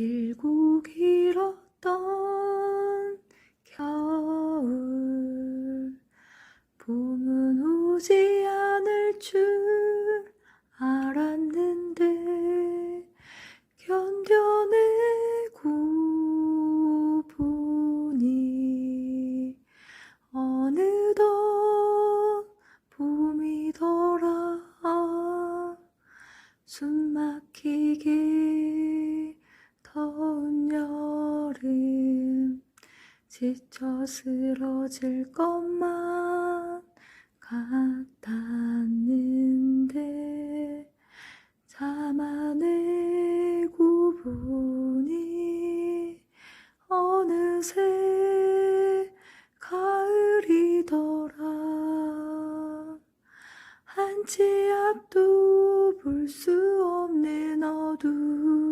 길고 길었던 겨울. 봄은 오지 않을 줄 알았는데 견뎌내고 보니 어느덧 봄이더라 숨 막히게 더운 여름 지쳐 쓰러질 것만 같았는데 참아내고 보니 어느새 가을이더라. 한치 앞도 볼 수 없는 어둠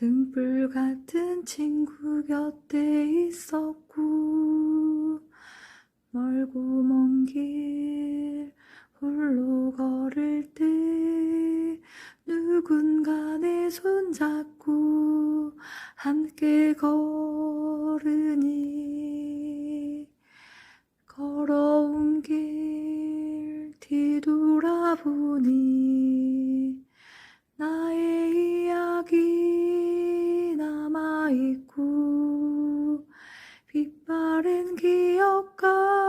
등불 같은 친구 곁에 있었고 멀고 먼 길 홀로 걸을 때 누군가 내 손잡고 함께 걸으니 걸어온 길 뒤돌아보니 빛바랜 기억과